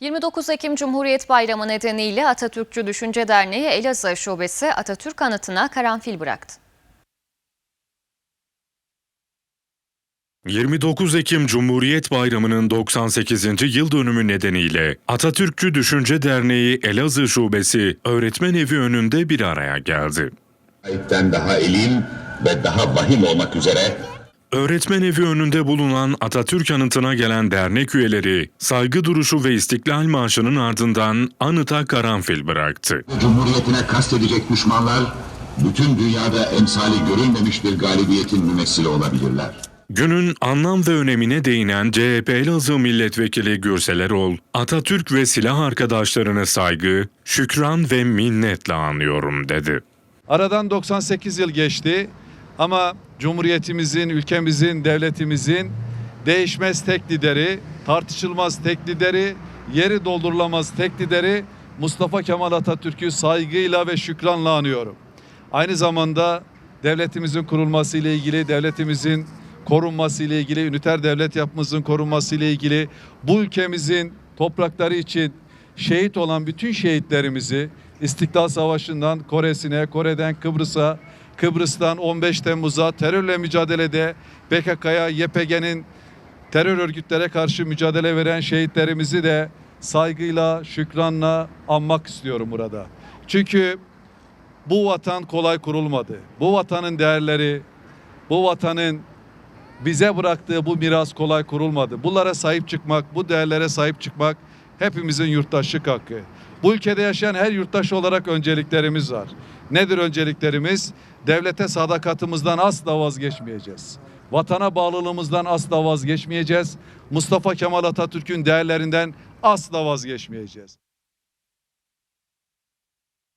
29 Ekim Cumhuriyet Bayramı nedeniyle Atatürkçü Düşünce Derneği Elazığ Şubesi Atatürk anıtına karanfil bıraktı. 29 Ekim Cumhuriyet Bayramı'nın 98. yıl dönümü nedeniyle Atatürkçü Düşünce Derneği Elazığ Şubesi öğretmen evi önünde bir araya geldi. Ayıpten daha elim ve daha vahim olmak üzere Öğretmen evi önünde bulunan Atatürk anıtına gelen dernek üyeleri saygı duruşu ve istiklal marşının ardından anıta karanfil bıraktı. Cumhuriyetine kastedecek düşmanlar bütün dünyada emsali görülmemiş bir galibiyetin mümessili olabilirler. Günün anlam ve önemine değinen CHP Elazığ Milletvekili Gürsel Erol, Atatürk ve silah arkadaşlarını saygı, şükran ve minnetle anıyorum dedi. Aradan 98 yıl geçti ama Cumhuriyetimizin, ülkemizin, devletimizin değişmez tek lideri, tartışılmaz tek lideri, yeri doldurulamaz tek lideri Mustafa Kemal Atatürk'ü saygıyla ve şükranla anıyorum. Aynı zamanda devletimizin kurulması ile ilgili, devletimizin korunması ile ilgili, üniter devlet yapımızın korunması ile ilgili, bu ülkemizin toprakları için şehit olan bütün şehitlerimizi İstiklal Savaşı'ndan Kore'sine, Kore'den Kıbrıs'a, Kıbrıs'tan 15 Temmuz'a terörle mücadelede PKK'ya, YPG'nin terör örgütlere karşı mücadele veren şehitlerimizi de saygıyla, şükranla anmak istiyorum burada. Çünkü bu vatan kolay kurulmadı. Bu vatanın değerleri, bu vatanın bize bıraktığı bu miras kolay kurulmadı. Bunlara sahip çıkmak, bu değerlere sahip çıkmak hepimizin yurttaşlık hakkı. Bu ülkede yaşayan her yurttaş olarak önceliklerimiz var. Nedir önceliklerimiz? Devlete sadakatimizden asla vazgeçmeyeceğiz. Vatana bağlılığımızdan asla vazgeçmeyeceğiz. Mustafa Kemal Atatürk'ün değerlerinden asla vazgeçmeyeceğiz.